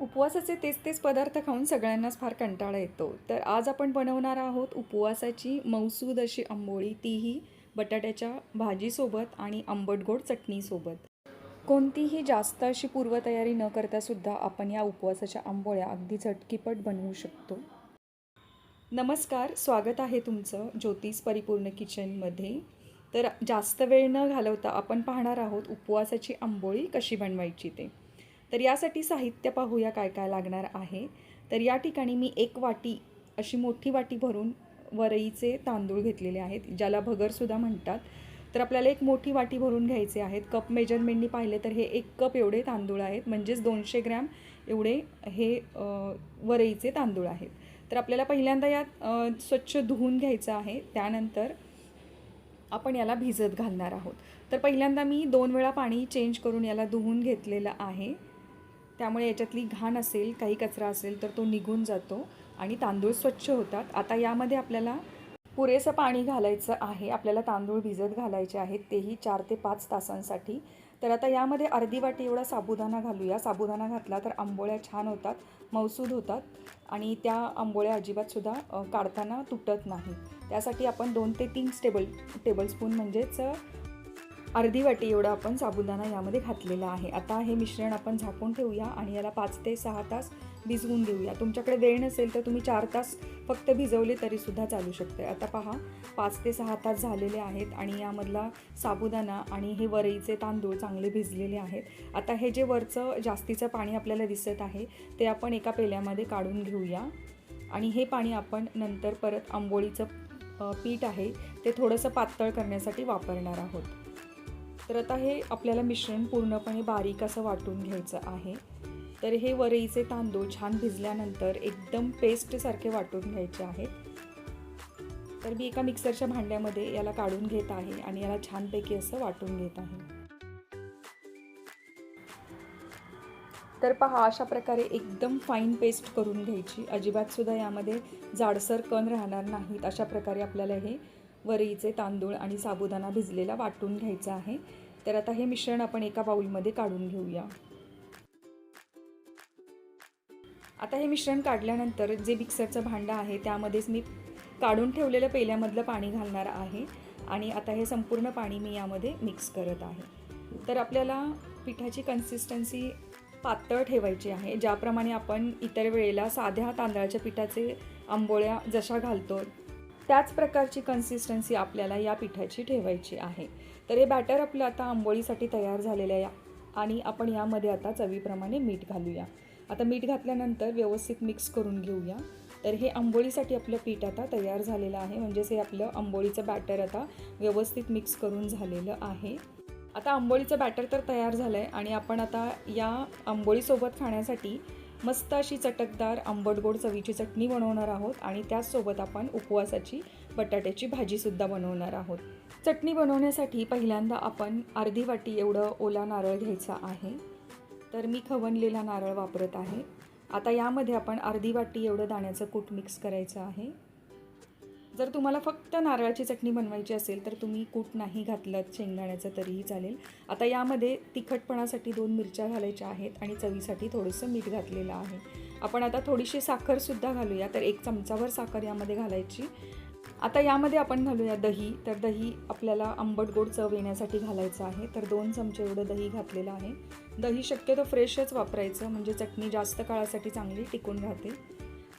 उपवासाचे तेच तेच पदार्थ खाऊन सगळ्यांनाच फार कंटाळा येतो. तर आज आपण बनवणार आहोत उपवासाची मौसूद अशी आंबोळी. तीही बटाट्याच्या भाजीसोबत आणि आंबट गोड चटणीसोबत. कोणतीही जास्त अशी पूर्वतयारी न करता सुद्धा आपण या उपवासाच्या आंबोळ्या अगदी झटकीपट बनवू शकतो. नमस्कार स्वागत आहे तुमचं ज्योतिष परिपूर्ण किचनमध्ये. तर जास्त वेळ न घालवता आपण पाहणार आहोत उपवासाची आंबोळी कशी बनवायची ते. तर यासाठी साहित्य पाहूया काय काय लागणार आहे. तर या ठिकाणी मी एक वाटी अशी मोठी वाटी भरून वरईचे तांदूळ घेतलेले आहेत ज्याला भगरसुद्धा म्हणतात. तर आपल्याला एक मोठी वाटी भरून घ्यायचे आहेत. कप मेजरमेंटनी पाहिले तर हे एक कप एवढे तांदूळ आहेत म्हणजेच दोनशे ग्रॅम एवढे हे वरईचे तांदूळ आहेत. तर आपल्याला पहिल्यांदा यात स्वच्छ धुवून घ्यायचं आहे. त्यानंतर आपण याला भिजत घालणार आहोत. तर पहिल्यांदा मी दोन वेळा पाणी चेंज करून याला धुवून घेतलेलं आहे. त्यामुळे याच्यातली घाण असेल काही कचरा असेल तर तो निघून जातो आणि तांदूळ स्वच्छ होतात. आता यामध्ये आपल्याला पुरेसं पाणी घालायचं आहे आपल्याला तांदूळ भिजत घालायचे आहेत तेही चार ते पाच तासांसाठी. तर आता यामध्ये अर्धी वाटी एवढा साबुदाणा घालूया. साबुदाणा घातला तर आंबोळ्या छान होतात मौसूद होतात आणि त्या आंबोळ्या अजिबातसुद्धा काढताना तुटत नाही त्यासाठी आपण दोन ते तीन टेबल टेबलस्पून म्हणजेच अर्धी वाटी एवढा आपण साबुदाणा यामध्ये घातलेला आहे. आता हे मिश्रण आपण झाकून ठेवूया आणि याला पाच ते सहा तास भिजवून देऊया. तुमच्याकडे वेळ नसेल तर तुम्ही चार तास फक्त भिजवले तरीसुद्धा चालू शकते आता पहा पाच ते सहा तास झालेले आहेत आणि यामधला साबुदाणा आणि हे वरईचे तांदूळ चांगले भिजलेले आहेत. आता हे जे वरचं जास्तीचं पाणी आपल्याला दिसत आहे ते आपण एका पेल्यामध्ये काढून घेऊया. आणि हे पाणी आपण नंतर परत आंबोळीचं पीठ आहे ते थोडंसं पातळ करण्यासाठी वापरणार आहोत. तर आता हे आपल्याला मिश्रण पूर्णपणे बारीक असं वाटून घ्यायचं आहे. तर हे वरईचे तांदूळ छान भिजल्यानंतर एकदम पेस्टसारखे वाटून घ्यायचे आहेत. तर मी एका मिक्सरच्या भांड्यामध्ये याला काढून घेत आहे आणि याला छानपैकी असं वाटून घेत आहे. तर पहा अशा प्रकारे एकदम फाईन पेस्ट करून घ्यायची. अजिबातसुद्धा यामध्ये जाडसर कण राहणार नाहीत. अशा प्रकारे आपल्याला हे वरईचे तांदूळ आणि साबुदाणा भिजलेला वाटून घ्यायचा आहे. तर आता हे मिश्रण आपण एका बाउलमध्ये काढून घेऊया. आता हे मिश्रण काढल्यानंतर जे मिक्सरचं भांडं आहे त्यामध्येच मी काढून ठेवलेलं पेल्यामधलं पाणी घालणार आहे. आणि आता हे संपूर्ण पाणी मी यामध्ये मिक्स करत आहे. तर आपल्याला पिठाची कन्सिस्टन्सी पातळ ठेवायची आहे. ज्याप्रमाणे आपण इतर वेळेला साध्या तांदळाच्या पिठाचे आंबोळ्या जशा घालतो त्याच प्रकारची कन्सिस्टन्सी आपल्याला या पिठाची ठेवायची आहे. तर हे बॅटर आपलं आता आंबोळीसाठी तयार झालेलं आहे आणि आपण यामध्ये आता चवीप्रमाणे मीठ घालूया. आता मीठ घातल्यानंतर व्यवस्थित मिक्स करून घेऊया. तर हे आंबोळीसाठी आपलं पीठ आता तयार झालेलं आहे. म्हणजेच हे आपलं आंबोळीचं बॅटर आता व्यवस्थित मिक्स करून झालेलं आहे. आता आंबोळीचं बॅटर तर तयार झालं आहे आणि आपण आता या आंबोळीसोबत खाण्यासाठी मस्त अशी चटकदार आंबट गोड चवीची चटणी बनवणार आहोत आणि त्याचसोबत आपण उपवासाची बटाट्याची भाजीसुद्धा बनवणार आहोत. चटणी बनवण्यासाठी पहिल्यांदा आपण अर्धी वाटी एवढं ओला नारळ घ्यायचा आहे. तर मी खवणलेला नारळ वापरत आहे. आता यामध्ये आपण अर्धी वाटी एवढं दाण्याचं कूट मिक्स करायचं आहे. जर तुम्हाला फक्त नारळाची चटणी बनवायची असेल तर तुम्ही कूट नाही घातलं शेंगदाण्याचं तरीही चालेल. आता यामध्ये तिखटपणासाठी दोन मिरच्या घालायच्या आहेत आणि चवीसाठी थोडंसं मीठ घातलेलं आहे. आपण आता थोडीशी साखरसुद्धा घालूया तर एक चमचाभर साखर यामध्ये घालायची. आता यामध्ये आपण घालूया दही. तर दही आपल्याला आंबट गोड चव येण्यासाठी घालायचं आहे. तर दोन चमचे एवढं दही घातलेलं आहे. दही शक्यतो फ्रेशच वापरायचं म्हणजे चटणी जास्त काळासाठी चांगली टिकून राहते.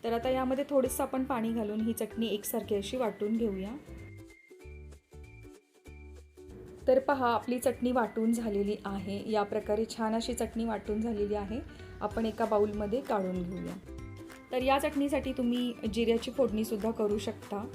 तर आता यामध्ये थोडंसं आपण पाणी घालून ही चटणी एकसारखी अशी वाटून घेऊया. तर पहा आपली चटणी वाटून झालेली आहे. या प्रकारे छान अशी चटणी वाटून झालेली आहे. आपण एका बाउलमध्ये काढून घेऊया. तर या चटणीसाठी तुम्ही जिऱ्याची फोडणीसुद्धा करू शकता.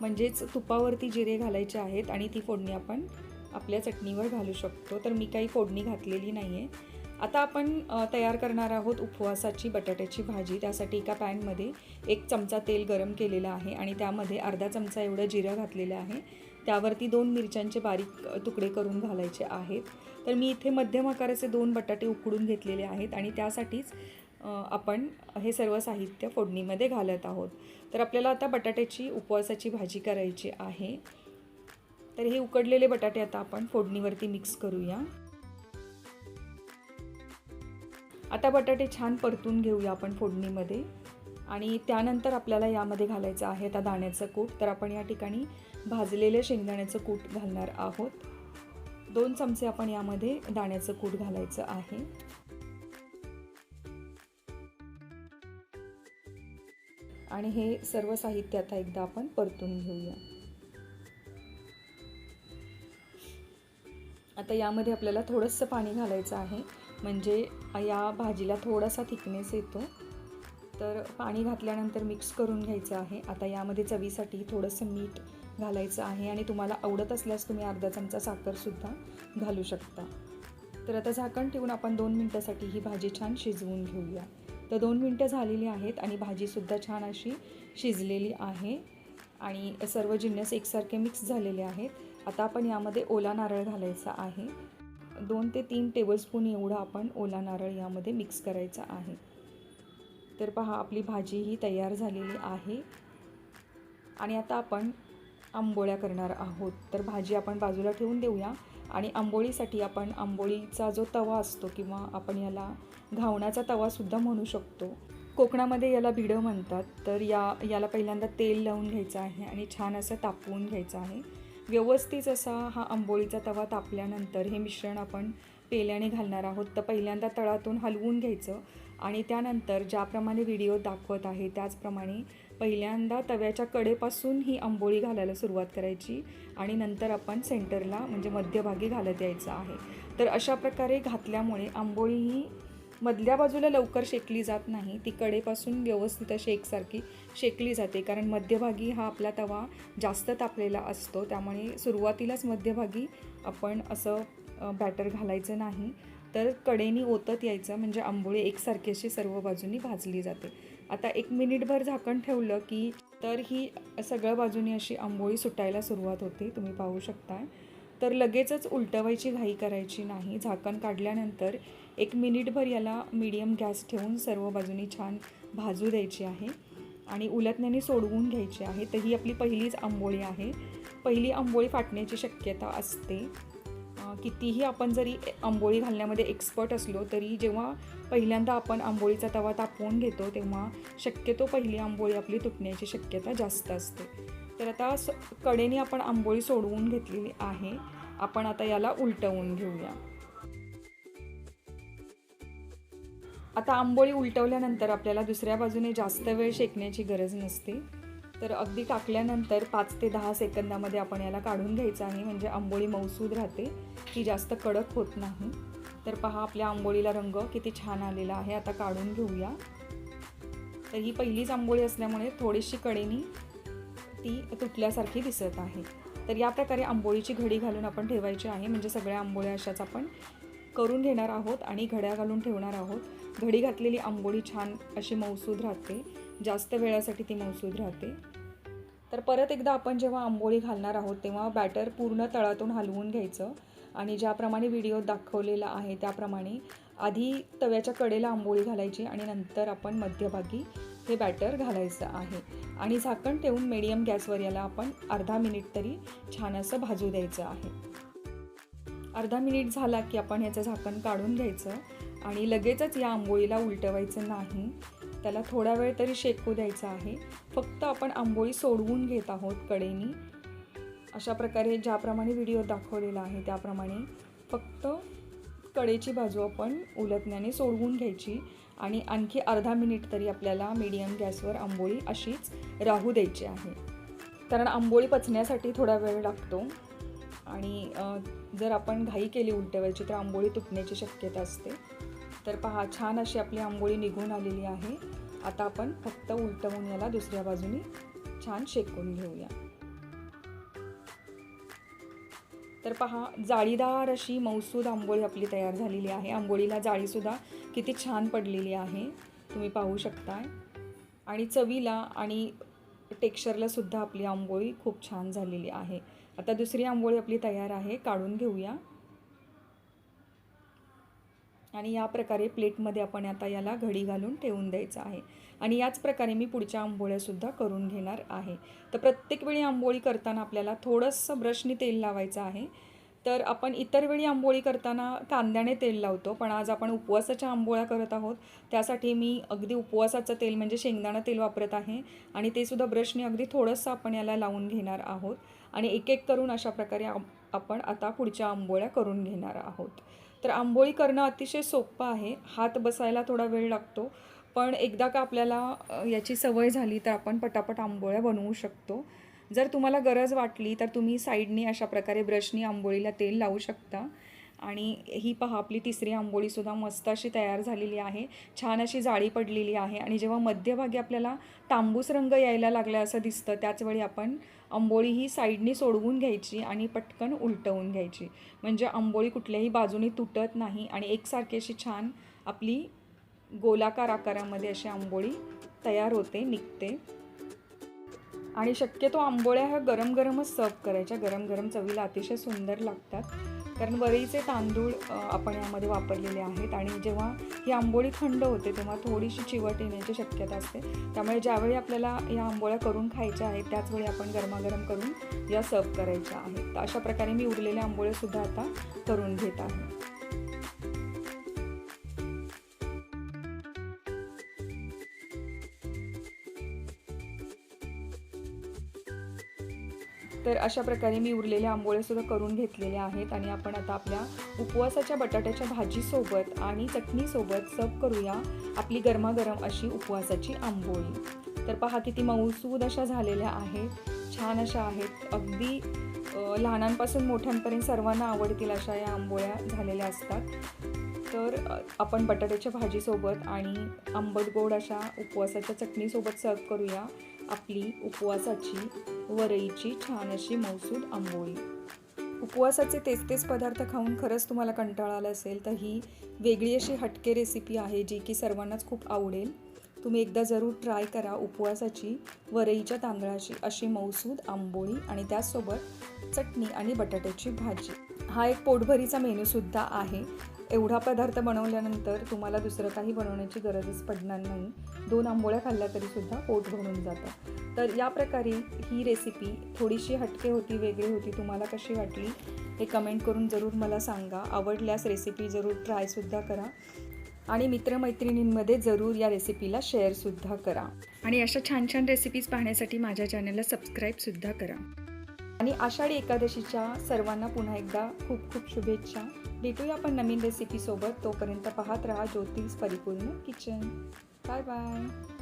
म्हणजेच तुपावरती जिरे घालायचे आहेत आणि ती फोडणी आपण आपल्या चटणीवर घालू शकतो. तर मी काही फोडणी घातलेली नाही आहे आता आपण तयार करणार आहोत उपवासाची बटाट्याची भाजी. त्यासाठी एका पॅनमध्ये एक चमचा तेल गरम केलेलं आहे आणि त्यामध्ये अर्धा चमचा एवढं जिरं घातलेलं आहे. त्यावरती दोन मिरच्यांचे बारीक तुकडे करून घालायचे आहेत. तर मी इथे मध्यम आकाराचे दोन बटाटे उकडून घेतलेले आहेत आणि त्यासाठीच आपण हे सर्व साहित्य फोडणीमध्ये घालत आहोत. तर आपल्याला आता बटाट्याची उपवासाची भाजी करायची आहे. तर हे उकडलेले बटाटे आता आपण फोडणीवरती मिक्स करूया. आता बटाटे छान परतून घेऊया आपण फोडणीमध्ये. आणि त्यानंतर आपल्याला यामध्ये घालायचं आहे आता दाण्याचं कूट. तर आपण या ठिकाणी भाजलेलं शेंगदाण्याचं कूट घालणार आहोत. दोन चमचे आपण यामध्ये दाण्याचं कूट घालायचं आहे. आणि हे सर्व साहित्य आता एकदा आपण परतून घेऊया. आता यामध्ये आपल्याला थोडंसं पाणी घालायचं आहे. म्हणजे या भाजीला थोडासा थिकनेस येतो. तर पाणी घातल्यानंतर मिक्स करून घ्यायचं आहे. आता यामध्ये चवीसाठी थोडंसं मीठ घालायचं आहे आणि तुम्हाला आवडत असल्यास तुम्ही अर्धा चमचा साखरसुद्धा घालू शकता. तर आता झाकण ठेवून आपण दोन मिनटासाठी ही भाजी छान शिजवून घेऊया. तर दोन मिनटं झालेली आहेत आणि भाजीसुद्धा छान अशी शिजलेली आहे. आणि सर्व जिन्नस एकसारखे मिक्स झालेले आहेत. आता आपण यामध्ये ओला नारळ घालायचा आहे. दोन ते तीन टेबलस्पून एवढा आपण ओला नारळ यामध्ये मिक्स करायचा आहे. तर पहा आपली भाजी ही तयार झालेली आहे. आणि आता आपण आंबोळ्या करणार आहोत. तर भाजी आपण बाजूला ठेवून देऊया. आणि आंबोळीसाठी आपण आंबोळीचा जो तवा असतो किंवा आपण याला घावण्याचा तवासुद्धा म्हणू शकतो. कोकणामध्ये याला भिडं म्हणतात. तर या याला पहिल्यांदा तेल लावून घ्यायचं आहे आणि छान असं तापवून घ्यायचं आहे. व्यवस्थित असा हा आंबोळीचा तवा तापल्यानंतर हे मिश्रण आपण पेल्याने घालणार आहोत. तर पहिल्यांदा तळातून हलवून घ्यायचं आणि त्यानंतर ज्याप्रमाणे व्हिडिओ दाखवत आहे त्याचप्रमाणे पहिल्यांदा तव्याच्या कडेपासून ही आंबोळी घालायला सुरुवात करायची आणि नंतर आपण सेंटरला म्हणजे मध्यभागी घालत यायचं आहे. तर अशा प्रकारे घातल्यामुळे आंबोळी ही मधल्या बाजूला लवकर शेकली जात नाही ती कडेपासून व्यवस्थित अशी एकसारखी शेकली जाते. कारण मध्यभागी हा आपला तवा जास्त तापलेला असतो त्यामुळे सुरुवातीलाच मध्यभागी आपण असं बॅटर घालायचं नाही. तर कडेनी ओतत यायचं म्हणजे आंबोळी एकसारखी अशी सर्व बाजूनी भाजली जाते. आता एक मिनिटभर झाकण ठेवलं की तर ही सगळ्या बाजूनी अशी आंबोळी सुटायला सुरुवात होते तुम्ही पाहू शकताय. तर लगेचच उलटवायची घाई करायची नाही. झाकण काढल्यानंतर एक मिनिटभर याला मीडियम गॅस ठेवून सर्व बाजूनी छान भाजू द्यायची आहे. आणि उलटण्याने सोडवून घ्यायची आहे. तर ही आपली पहिलीच आंबोळी आहे. पहिली आंबोळी फाटण्याची शक्यता असते. कितीही आपण जरी आंबोळी घालण्यामध्ये एक्सपर्ट असलो तरी जेव्हा पहिल्यांदा आपण आंबोळीचा तवा तापवून घेतो तेव्हा शक्यतो पहिली आंबोळी आपली तुटण्याची शक्यता जास्त असते. तर आता स कडेने आपण आंबोळी सोडवून घेतलेली आहे. आपण आता याला उलटवून घेऊया. आता आंबोळी उलटवल्यानंतर आपल्याला दुसऱ्या बाजूने जास्त वेळ शेकण्याची गरज नसते. तर अगदी टाकल्यानंतर पाच ते दहा सेकंदामध्ये आपण याला काढून घ्यायचं आहे. म्हणजे आंबोळी मौसूद राहते. ती जास्त कडक होत नाही. तर पहा आपल्या आंबोळीला रंग किती छान आलेला आहे. आता काढून घेऊया. तर ही पहिलीच आंबोळी असल्यामुळे थोडीशी कडेनी ती तुटल्यासारखी दिसत आहे. तर या प्रकारे आंबोळीची घडी घालून आपण ठेवायची आहे. म्हणजे सगळ्या आंबोळ्या अशाच आपण करून घेणार आहोत आणि घड्या घालून ठेवणार आहोत. घडी घातलेली आंबोळी छान अशी मौसूद राहते. जास्त वेळासाठी ती मौसूद राहते. तर परत एकदा आपण जेव्हा आंबोळी घालणार आहोत तेव्हा बॅटर पूर्ण तळातून हलवून घ्यायचं. आणि ज्याप्रमाणे व्हिडिओ दाखवलेला आहे त्याप्रमाणे आधी तव्याच्या कडेला आंबोळी घालायची आणि नंतर आपण मध्यभागी हे बॅटर घालायचं आहे. आणि झाकण ठेवून मिडियम गॅसवर याला आपण अर्धा मिनिट तरी छान असं भाजू द्यायचं आहे. अर्धा मिनिट झाला की आपण ह्याचं झाकण काढून घ्यायचं. आणि लगेचच या आंबोळीला उलटवायचं नाही. त्याला थोडा वेळ तरी शेकू द्यायचा आहे. फक्त आपण आंबोळी सोडवून घेत आहोत कडेनी. अशा प्रकारे ज्याप्रमाणे व्हिडिओ दाखवलेला आहे त्याप्रमाणे फक्त कडेची बाजू आपण उलटण्याने सोडवून घ्यायची आणि आणखी अर्धा मिनिट तरी आपल्याला मीडियम गॅसवर आंबोळी अशीच राहू द्यायची आहे. कारण आंबोळी पचण्यासाठी थोडा वेळ लागतो आणि जर आपण घाई केली उलटवायची तर आंबोळी तुटण्याची शक्यता असते. तर पहा छान अशी आपली आंबोळी निघून आलेली आहे. आता आपण फक्त उलटवून याला दुसऱ्या बाजूनी छान शेकून घेऊया. तर पहा जाळीदार अशी मौसूद आंबोळी आपली तयार झालेली आहे. आंबोळीला जाळीसुद्धा किती छान पडलेली आहे. तुम्ही पाहू शकताय. आणि चवीला आणि टेक्स्चरला सुद्धा आपली आंबोळी खूप छान झालेली आहे. आता दुसरी आंबोळी आपली तयार आहे. काढून घेऊया. आणि या प्रकारे प्लेटमध्ये आपण आता याला घडी घालून ठेवून द्यायचं आहे. आणि याच प्रकारे मी पुढच्या आंबोळ्यासुद्धा करून घेणार आहे. तर प्रत्येक वेळी आंबोळी करताना आपल्याला थोडंसं ब्रशने तेल लावायचं आहे. तर आपण इतर वेळी आंबोळी करताना कांद्याने तेल लावतो पण आज आपण उपवासाच्या आंबोळ्या करत आहोत. त्यासाठी मी अगदी उपवासाचं तेल म्हणजे शेंगदाणं तेल वापरत आहे. आणि ते सुद्धा ब्रशने अगदी थोडंसं आपण याला लावून घेणार आहोत. आणि एक एक करून अशा प्रकारे आपण आता पुढच्या आंबोळ्या करून घेणार आहोत. तर आंबोळी करणं अतिशय सोपं आहे. हात बसायला थोडा वेळ लागतो. पण एकदा का आपल्याला याची सवय झाली तर आपण पटापट आंबोळ्या बनवू शकतो. जर तुम्हाला गरज वाटली तर तुम्ही साईडनी अशा प्रकारे ब्रशनी आंबोळीला तेल लावू शकता. आणि ही पहा आपली तिसरी आंबोळीसुद्धा मस्त अशी तयार झालेली आहे. छान अशी जाळी पडलेली आहे आणि जेव्हा मध्यभागी आपल्याला तांबूस रंग यायला लागला असं दिसतं त्याचवेळी आपण आंबोळी ही साईडनी सोडवून घ्यायची आणि पटकन उलटवून घ्यायची. म्हणजे आंबोळी कुठल्याही बाजूनी तुटत नाही आणि एकसारखी अशी छान आपली गोलाकार आकारामध्ये अशी आंबोळी तयार होते निघते. आणि शक्यतो आंबोळ्या ह्या गरम गरमच सर्व करायच्या. गरम गरम चवीला अतिशय सुंदर लागतात. कारण वरीचे तांदूळ आपण यामध्ये वापरलेले आहेत आणि जेव्हा ही आंबोळी थंड होते तेव्हा थोडीशी चिवट येण्याची शक्यता असते. त्यामुळे ज्यावेळी आपल्याला या आंबोळ्या करून खायच्या आहेत त्याचवेळी आपण गरमागरम करून या सर्व करायच्या आहेत. अशा प्रकारे मी उरलेल्या आंबोळ्यासुद्धा आता करून घेत आहे. तर अशा प्रकारे मी उरलेल्या आंबोळ्यासुद्धा करून घेतलेल्या आहेत आणि आपण आता आपल्या उपवासाच्या बटाट्याच्या भाजीसोबत आणि चटणीसोबत सर्व करूया आपली गरमागरम अशी उपवासाची आंबोळी. तर पहा किती मऊसूद अशा झालेल्या आहेत. छान अशा आहेत. अगदी लहानांपासून मोठ्यांपर्यंत सर्वांना आवडतील अशा या आंबोळ्या झालेल्या असतात. तर आपण बटाट्याच्या भाजीसोबत आणि आंबट गोड अशा उपवासाच्या चटणीसोबत सर्व करूया आपली उपवासाची वरईची छान अशी मौसूद आंबोळी. उपवासाचे तेच तेच पदार्थ खाऊन खरंच तुम्हाला कंटाळा आला असेल तर ही वेगळी अशी हटके रेसिपी आहे जी की सर्वांनाच खूप आवडेल. तुम्ही एकदा जरूर ट्राय करा उपवासाची वरईच्या तांदळाची अशी मौसूद आंबोळी आणि त्याचसोबत चटणी आणि बटाट्याची भाजी. हा एक पोटभरीचा मेनूसुद्धा आहे. एवढा पदार्थ बनवल्यानंतर तुम्हाला दुसरं काही बनवण्याची गरजच पडणार नाही. दोन आंबोळ्या खाल्ल्या तरीसुद्धा पोट भरून जातं. तर या प्रकारे ही रेसिपी थोडीशी हटके होती वेगळी होती. तुम्हाला कशी वाटली हे कमेंट करून जरूर मला सांगा. आवडल्यास रेसिपी जरूर ट्रायसुद्धा करा. आणि मित्रमैत्रिणींमध्ये जरूर या रेसिपीला शेअरसुद्धा करा. आणि अशा छान छान रेसिपीज पाहण्यासाठी माझ्या चॅनलला सबस्क्राईबसुद्धा करा. आणि आषाढी एकादशीच्या सर्वांना पुन्हा एकदा खूप खूप शुभेच्छा. भेटूया आपण नवीन रेसिपीसोबत तोपर्यंत पाहत राहा ज्योतिष परिपूर्ण किचन बाय बाय